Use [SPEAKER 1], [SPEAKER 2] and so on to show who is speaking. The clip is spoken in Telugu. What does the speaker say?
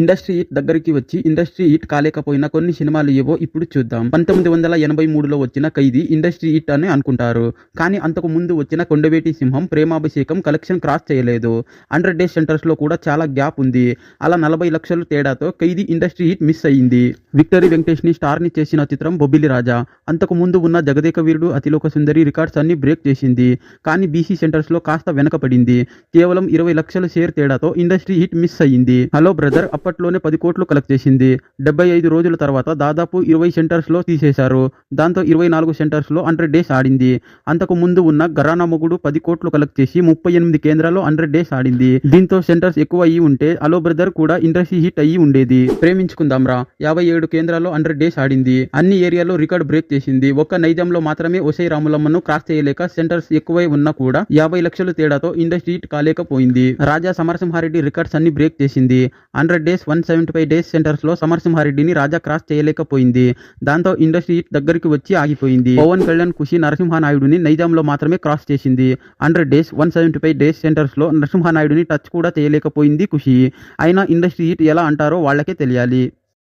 [SPEAKER 1] ఇండస్ట్రీ హిట్ దగ్గరికి వచ్చి ఇండస్ట్రీ హిట్ కాలేకపోయిన కొన్ని సినిమాలు ఏవో ఇప్పుడు చూద్దాం. పంతొమ్మిది వందల ఎనభై మూడులో వచ్చిన ఖైదీ ఇండస్ట్రీ హిట్ అని అనుకుంటారు. కానీ అంతకు ముందు వచ్చిన కొండవేటి సింహం ప్రేమాభిషేకం కలెక్షన్ క్రాస్ చేయలేదు. హండ్రెడ్ డేస్ సెంటర్స్లో కూడా చాలా గ్యాప్ ఉంది. అలా నలభై లక్షల తేడాతో ఖైదీ ఇండస్ట్రీ హిట్ మిస్ అయ్యింది విక్టరీ వెంకటేష్ని స్టార్ని స్టార్ని చేసిన చిత్రం బొబ్బిలి రాజా. అంతకు ముందు ఉన్న జగదేక వీరుడు అతిలోక సుందరి రికార్డ్స్ అన్ని బ్రేక్ చేసింది. కానీ బీసీ సెంటర్స్లో కాస్త వెనకపడింది కేవలం ఇరవై లక్షల షేర్ తేడాతో ఇండస్ట్రీ హిట్ మిస్ అయ్యింది హలో బ్రదర్ అప్పట్లోనే పది కోట్లు కలెక్ట్ చేసింది. డెబ్బై ఐదు రోజుల తర్వాత దాదాపు ఇరవై సెంటర్స్లో తీసేశారు. దాంతో ఇరవై నాలుగు సెంటర్స్లో హండ్రెడ్ డేస్ ఆడింది. అంతకు ముందు ఉన్న గరానా మొగుడు పది కోట్లు కలెక్ట్ చేసి ముప్పై ఎనిమిది కేంద్రాల్లో హండ్రెడ్ డేస్ ఆడింది. దీంతో సెంటర్స్ ఎక్కువ అయ్యి ఉంటే అలో బ్రదర్ కూడా ఇండస్ట్రీ హిట్ అయ్యి ఉండేది. ప్రేమించుకుందాం రా యాభై ఏడు కేంద్రాల్లో హండ్రెడ్ డేస్ ఆడింది. అన్ని ఏరియాలో రికార్డ్ బ్రేక్ చేసింది. ఒక్క నైజంలో మాత్రమే ఒసై రాములమ్మను క్రాస్ చేయలేక సెంటర్స్ ఎక్కువై ఉన్నా కూడా యాభై లక్షల తేడాతో ఇండస్ట్రీ హిట్ కాలేకపోయింది. రాజా సమరసింహారెడ్డి రికార్డ్స్ అన్ని బ్రేక్ చేసింది. Hundred days one seventy five days సెంటర్స్లో సమరసింహారెడ్డిని రాజా క్రాస్ చేయలేకపోయింది. దాంతో ఇండస్ట్రీ హిట్ దగ్గరికి వచ్చి ఆగిపోయింది. పవన్ కళ్యాణ్ ఖుషి నరసింహానాయుడుని నైజాంలో మాత్రమే క్రాస్ చేసింది. Hundred days one seventy five days సెంటర్స్లో నరసింహానాయుడుని టచ్ కూడా చేయలేకపోయింది ఖుషి. అయినా ఇండస్ట్రీ హిట్ ఎలా అంటారో వాళ్ళకే తెలియాలి.